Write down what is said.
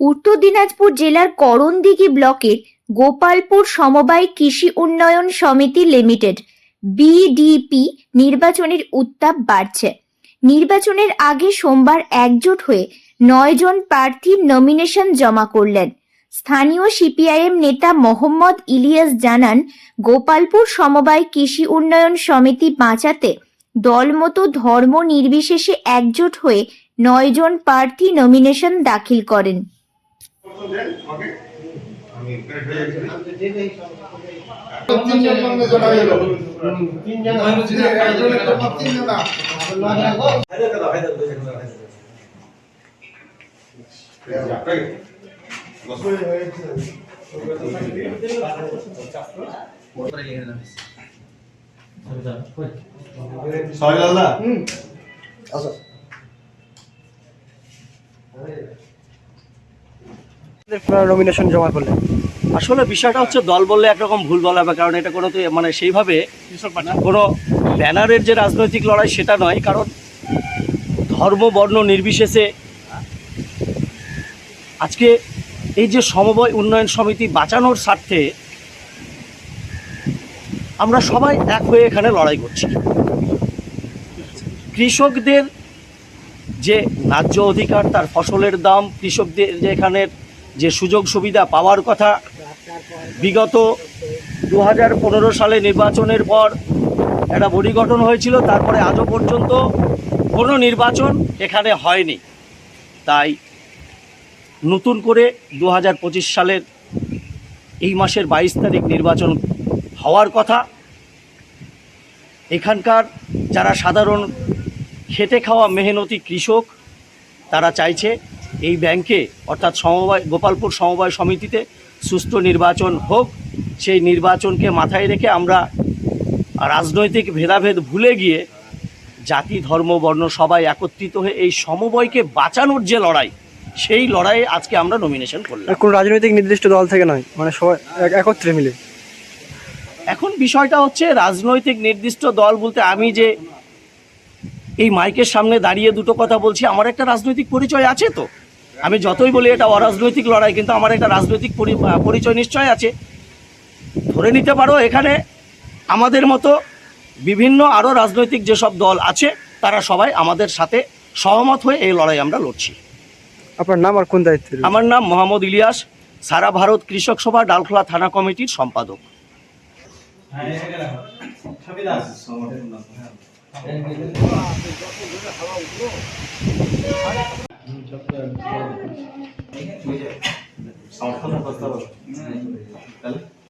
উত্তর দিনাজপুর জেলার করণদিঘি ব্লকের গোপালপুর সমবায় কৃষি উন্নয়ন সমিতি লিমিটেড বিডিপি নির্বাচনের উত্তাপ বাড়ছে। নির্বাচনের আগে সোমবার একজোট হয়ে নয় জন প্রার্থীর নমিনেশন জমা করলেন। স্থানীয় সিপিআইএম নেতা মোহাম্মদ ইলিয়াস জানান, গোপালপুর সমবায় কৃষি উন্নয়ন সমিতি বাঁচাতে দলমতো ধর্ম নির্বিশেষে একজোট হয়ে নয় জন প্রার্থী নমিনেশন দাখিল করেন। তিনজন বন্ধু জমা নমিনেশন জমা করলেন আসলে বিষয়টা হচ্ছে দল বললে একরকম ভুল বলা হবে কারণ এটা কোনো তো মানে সেইভাবে কোনো ব্যানারের যে রাজনৈতিক লড়াই সেটা নয় কারণ ধর্ম বর্ণ নির্বিশেষে আজকে এই যে সমবায় উন্নয়ন সমিতি বাঁচানোর স্বার্থে আমরা সবাই এক হয়ে এখানে লড়াই করছি। কৃষকদের যে ন্যায্য অধিকার তার ফসলের দাম কৃষকদের যে এখানের যে সুযোগ সুবিধা পাওয়ার কথা বিগত দু হাজার পনেরো সালে নির্বাচনের পর একটা বডি গঠন হয়েছিল, তারপরে আজও পর্যন্ত কোনো নির্বাচন এখানে হয়নি। তাই নতুন করে দু হাজার পঁচিশ সালের এই মাসের বাইশ তারিখ নির্বাচন হওয়ার কথা। এখানকার যারা সাধারণ খেটে খাওয়া মেহনতি কৃষক, তারা চাইছে এই ব্যাংকে অর্থাৎ সমবায় গোপালপুর সমবায় সমিতিতে সুষ্ঠু নির্বাচন হোক সেই নির্বাচনকে মাথায় রেখে আমরা রাজনৈতিক ভেদাভেদ ভুলে গিয়ে জাতি ধর্ম বর্ণ সবাই একত্রিত হয়ে এই সমবয়কে বাঁচানোর যে লড়াই সেই লড়াইয়ে আজকে আমরা নমিনেশন করলাম। কোনো রাজনৈতিক নির্দিষ্ট দল থেকে নয় মানে সবাই একত্রে মিলে। এখন বিষয়টা হচ্ছে রাজনৈতিক নির্দিষ্ট দল বলতে আমি যে এই মাইকের সামনে দাঁড়িয়ে দুটো কথা বলছি আমার একটা রাজনৈতিক পরিচয় আছে তো? আমি যতই বলি এটা অরাজনৈতিক লড়াই কিন্তু আমার একটা রাজনৈতিক পরি- পরিচয় নিশ্চয় আছে। ধরে নিতে পারো এখানে আমাদের মতো বিভিন্ন আরও রাজনৈতিক যেসব দল আছে তারা সবাই আমাদের সাথে সহমত হয়ে এই লড়াই আমরা লড়ছি। আপনার নাম আর কোন দায়িত্বে? আমার নাম মোহাম্মদ ইলিয়াস সারা ভারত কৃষক সভা ডালখোলা থানা কমিটির সম্পাদক। Çok da güzel. Salkana pasta var. Hı.